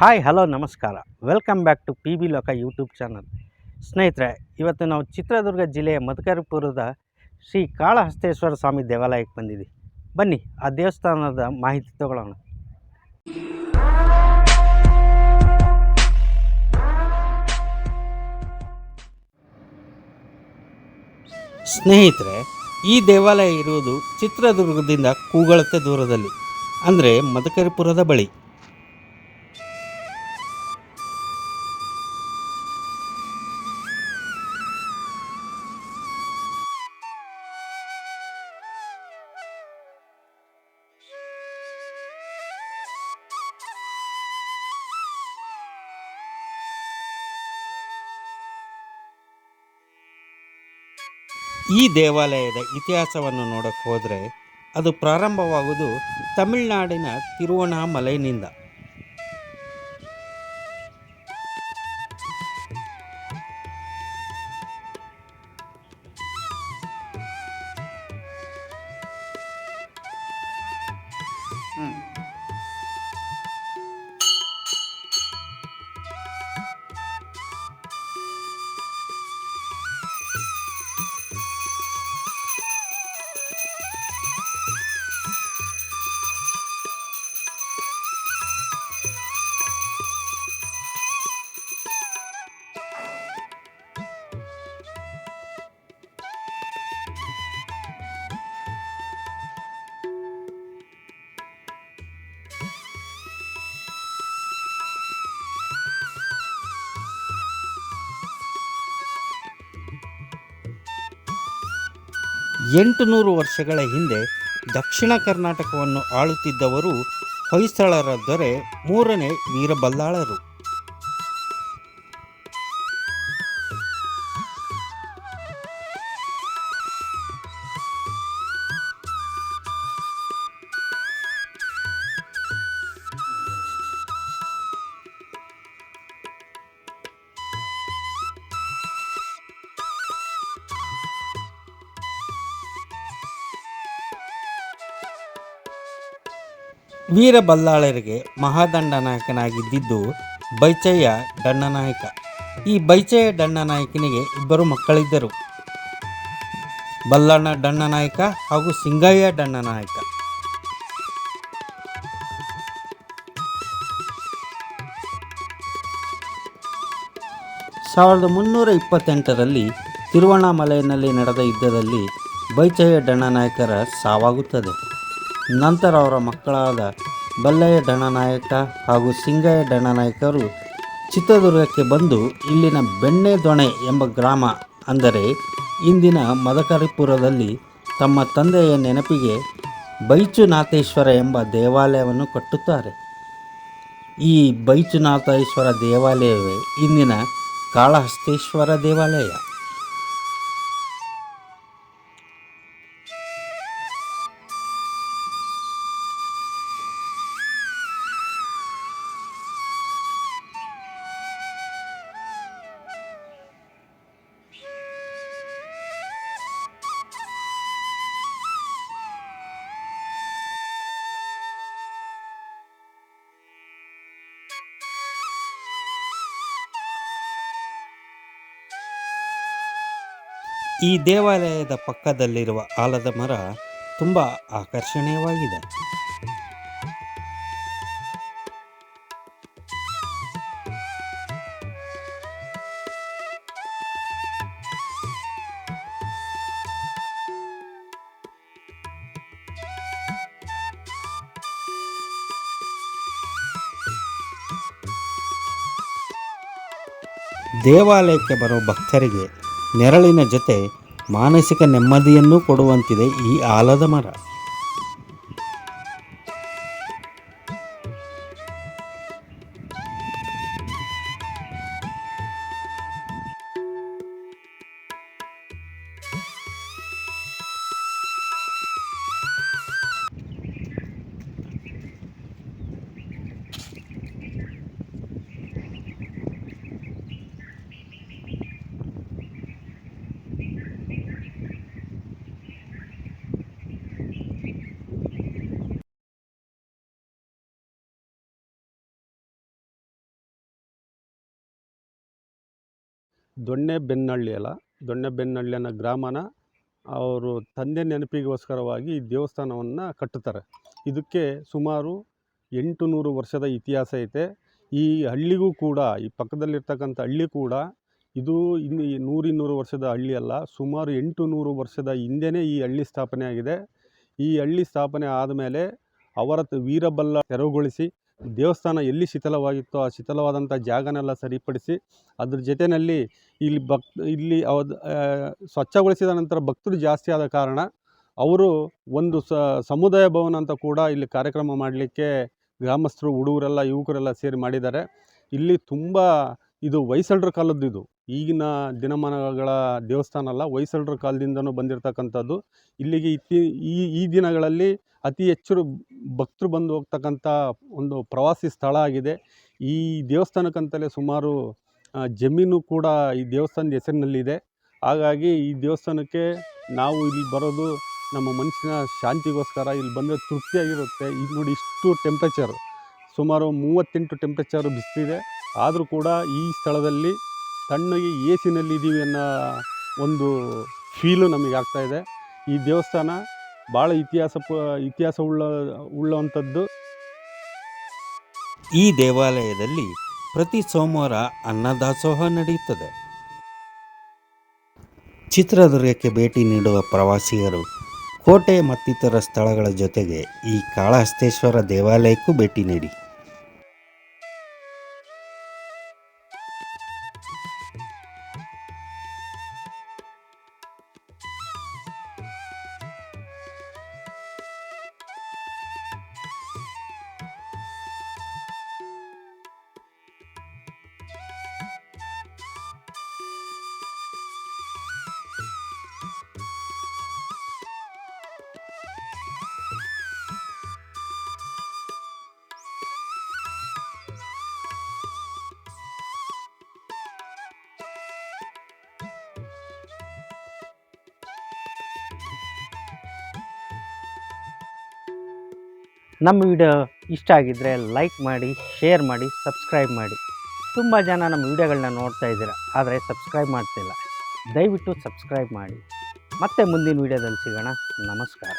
Hi, hello, ನಮಸ್ಕಾರ. Welcome back to P B Loka YouTube channel. ಸ್ನೇಹಿತರೆ, ಇವತ್ತು ನಾವು ಚಿತ್ರದುರ್ಗ ಜಿಲ್ಲೆಯ ಮಧುಕರಪುರದ ಶ್ರೀ ಕಾಳಹಸ್ತೇಶ್ವರ ಸ್ವಾಮಿ ದೇವಾಲಯಕ್ಕೆ ಬಂದಿದ್ದೀವಿ ಬನ್ನಿ, ಆ ದೇವಸ್ಥಾನದ ಮಾಹಿತಿ ತಗೊಳ್ಳೋಣ. ಸ್ನೇಹಿತರೆ, ಈ ದೇವಾಲಯ ಇರುವುದು ಚಿತ್ರದುರ್ಗದಿಂದ ಕೂಗಳತೆ ದೂರದಲ್ಲಿ, ಅಂದರೆ ಮಧುಕರಿಪುರದ ಬಳಿ. ಈ ದೇವಾಲಯದ ಇತಿಹಾಸವನ್ನು ನೋಡಕ್ಕೆ ಹೋದರೆ ಅದು ಪ್ರಾರಂಭವಾಗುವುದು ತಮಿಳುನಾಡಿನ ತಿರುವಣಾಮಲೈನಿಂದ. ಎಂಟು ನೂರು ವರ್ಷಗಳ ಹಿಂದೆ ದಕ್ಷಿಣ ಕರ್ನಾಟಕವನ್ನು ಆಳುತ್ತಿದ್ದವರು ಹೊಯ್ಸಳರ ದೊರೆ ಮೂರನೇ ವೀರಬಲ್ಲಾಳರು. ವೀರಬಲ್ಲಾಳರಿಗೆ ಮಹಾದಂಡನಾಯಕನಾಗಿದ್ದಿದ್ದು ಬೈಚಯ್ಯ ದಂಡನಾಯಕ. ಈ ಬೈಚಯ್ಯ ದಂಡನಾಯಕನಿಗೆ ಇಬ್ಬರು ಮಕ್ಕಳಿದ್ದರು. ಬಲ್ಲಣ್ಣ ದಂಡನಾಯಕ ಹಾಗೂ ಸಿಂಗಯ್ಯ ದಂಡನಾಯಕ. ಸಾವಿರದ ಮುನ್ನೂರ ಇಪ್ಪತ್ತೆಂಟರಲ್ಲಿ ತಿರುವಣ್ಣಾಮಲೆಯಲ್ಲಿ ನಡೆದ ಯುದ್ಧದಲ್ಲಿ ಬೈಚಯ್ಯ ದಂಡನಾಯಕರ ಸಾವಾಗುತ್ತದೆ. ನಂತರ ಅವರ ಮಕ್ಕಳಾದ ಬಲ್ಲಯ್ಯ ದಂಡನಾಯಕ ಹಾಗೂ ಸಿಂಗಯ್ಯ ದಂಡನಾಯಕರು ಚಿತ್ರದುರ್ಗಕ್ಕೆ ಬಂದು ಇಲ್ಲಿನ ಬೆಣ್ಣೆ ದೊಣೆ ಎಂಬ ಗ್ರಾಮ ಅಂದರೆ ಇಂದಿನ ಮದಕರಿಪುರದಲ್ಲಿ ತಮ್ಮ ತಂದೆಯ ನೆನಪಿಗೆ ಬೈಚುನಾಥೇಶ್ವರ ಎಂಬ ದೇವಾಲಯವನ್ನು ಕಟ್ಟುತ್ತಾರೆ. ಈ ಬೈಚುನಾಥೇಶ್ವರ ದೇವಾಲಯವೇ ಇಂದಿನ ಕಾಳಹಸ್ತೇಶ್ವರ ದೇವಾಲಯ. ಈ ದೇವಾಲಯದ ಪಕ್ಕದಲ್ಲಿರುವ ಆಲದ ಮರ ತುಂಬ ಆಕರ್ಷಣೀಯವಾಗಿದೆ. ದೇವಾಲಯಕ್ಕೆ ಬರುವ ಭಕ್ತರಿಗೆ ನೆರಳಿನ ಜೊತೆ ಮಾನಸಿಕ ನೆಮ್ಮದಿಯನ್ನು ಕೊಡುವಂತಿದೆ ಈ ಆಲದ ಮರ. ದೊಣ್ಣೆ ಬೆನ್ನಳ್ಳಿ ಅಲ್ಲ ದೊಣ್ಣೆ ಬೆನ್ನಹಳ್ಳಿ ಅನ್ನೋ ಗ್ರಾಮನ ಅವರು ತಂದೆ ನೆನಪಿಗೋಸ್ಕರವಾಗಿ ಈ ದೇವಸ್ಥಾನವನ್ನು ಕಟ್ಟುತ್ತಾರೆ. ಇದಕ್ಕೆ ಸುಮಾರು ಎಂಟು ನೂರು ವರ್ಷದ ಇತಿಹಾಸ ಐತೆ. ಈ ಹಳ್ಳಿಗೂ ಕೂಡ, ಈ ಪಕ್ಕದಲ್ಲಿರ್ತಕ್ಕಂಥ ಹಳ್ಳಿ ಕೂಡ ಇದು ಇನ್ನು ನೂರಿನ್ನೂರು ವರ್ಷದ ಹಳ್ಳಿ ಅಲ್ಲ, ಸುಮಾರು ಎಂಟು ನೂರು ವರ್ಷದ ಹಿಂದೆಯೇ ಈ ಹಳ್ಳಿ ಸ್ಥಾಪನೆ ಆಗಿದೆ ಈ ಹಳ್ಳಿ ಸ್ಥಾಪನೆ ಆದಮೇಲೆ ಅವರ ವೀರಬಲ್ಲ ತೆರವುಗೊಳಿಸಿ ದೇವಸ್ಥಾನ ಎಲ್ಲಿ ಶಿಥಿಲವಾಗಿತ್ತೋ ಆ ಶಿಥಿಲವಾದಂಥ ಜಾಗನೆಲ್ಲ ಸರಿಪಡಿಸಿ ಅದ್ರ ಜೊತೆಯಲ್ಲಿ ಇಲ್ಲಿ ಭಕ್, ಇಲ್ಲಿ ಅವದ್ ಸ್ವಚ್ಛಗೊಳಿಸಿದ ನಂತರ ಭಕ್ತರು ಜಾಸ್ತಿ ಆದ ಕಾರಣ ಅವರು ಒಂದು ಸಮುದಾಯ ಭವನ ಅಂತ ಕೂಡ ಇಲ್ಲಿ ಕಾರ್ಯಕ್ರಮ ಮಾಡಲಿಕ್ಕೆ ಗ್ರಾಮಸ್ಥರು, ಹುಡುಗರೆಲ್ಲ, ಯುವಕರೆಲ್ಲ ಸೇರಿ ಮಾಡಿದ್ದಾರೆ. ಇಲ್ಲಿ ತುಂಬ ಇದು ಹೊಯ್ಸಳರ ಕಾಲದ್ದು ಇದು. ಈಗಿನ ದಿನಮಾನಗಳ ದೇವಸ್ಥಾನ ಅಲ್ಲ, ಹೊಯ್ಸಳರ ಕಾಲದಿಂದನೂ ಬಂದಿರತಕ್ಕಂಥದ್ದು. ಇಲ್ಲಿಗೆ ಇತ್ತಿ, ಈ ಈ ದಿನಗಳಲ್ಲಿ ಅತಿ ಹೆಚ್ಚು ಭಕ್ತರು ಬಂದು ಹೋಗ್ತಕ್ಕಂಥ ಒಂದು ಪ್ರವಾಸಿ ಸ್ಥಳ ಆಗಿದೆ. ಈ ದೇವಸ್ಥಾನಕ್ಕಂತಲೇ ಸುಮಾರು ಜಮೀನು ಕೂಡ ಈ ದೇವಸ್ಥಾನದ ಹೆಸರಿನಲ್ಲಿದೆ. ಹಾಗಾಗಿ ಈ ದೇವಸ್ಥಾನಕ್ಕೆ ನಾವು ಇಲ್ಲಿ ಬರೋದು ನಮ್ಮ ಮನಸ್ಸಿನ ಶಾಂತಿಗೋಸ್ಕರ. ಇಲ್ಲಿ ಬಂದರೆ ತೃಪ್ತಿಯಾಗಿರುತ್ತೆ. ಈಗ ನೋಡಿ ಇಷ್ಟು ಟೆಂಪ್ರೇಚರ್ ಸುಮಾರು ಮೂವತ್ತೆಂಟು ಟೆಂಪ್ರೇಚರ್ ಬಿಸಿಲಿದೆ. ಆದರೂ ಕೂಡ ಈ ಸ್ಥಳದಲ್ಲಿ ತಣ್ಣಗೆ ಎ ಸಿನಲ್ಲಿ ಇದ್ದೀವಿ ಅನ್ನೋ ಒಂದು ಫೀಲು ನಮಗೆ ಆಗ್ತಾಯಿದೆ ಈ ದೇವಸ್ಥಾನ ಭಾಳ ಇತಿಹಾಸ ಇತಿಹಾಸ ಉಳ್ಳ, ಉಳ್ಳವಂಥದ್ದು. ಈ ದೇವಾಲಯದಲ್ಲಿ ಪ್ರತಿ ಸೋಮವಾರ ಅನ್ನದಾಸೋಹ ನಡೆಯುತ್ತದೆ. ಚಿತ್ರದುರ್ಗಕ್ಕೆ ಭೇಟಿ ನೀಡುವ ಪ್ರವಾಸಿಗರು ಕೋಟೆ ಮತ್ತಿತರ ಸ್ಥಳಗಳ ಜೊತೆಗೆ ಈ ಕಾಳಹಸ್ತೇಶ್ವರ ದೇವಾಲಯಕ್ಕೂ ಭೇಟಿ ನೀಡಿ. ನಮ್ಮ ವಿಡಿಯೋ ಇಷ್ಟ ಆಗಿದ್ದರೆ ಲೈಕ್ ಮಾಡಿ, ಶೇರ್ ಮಾಡಿ, ಸಬ್ಸ್ಕ್ರೈಬ್ ಮಾಡಿ. ತುಂಬ ಜನ ನಮ್ಮ ವಿಡಿಯೋಗಳನ್ನ ನೋಡ್ತಾ ಇದ್ದೀರ, ಆದರೆ ಸಬ್ಸ್ಕ್ರೈಬ್ ಮಾಡ್ತಿಲ್ಲ. ದಯವಿಟ್ಟು ಸಬ್ಸ್ಕ್ರೈಬ್ ಮಾಡಿ. ಮತ್ತೆ ಮುಂದಿನ ವಿಡಿಯೋದಲ್ಲಿ ಸಿಗೋಣ. ನಮಸ್ಕಾರ.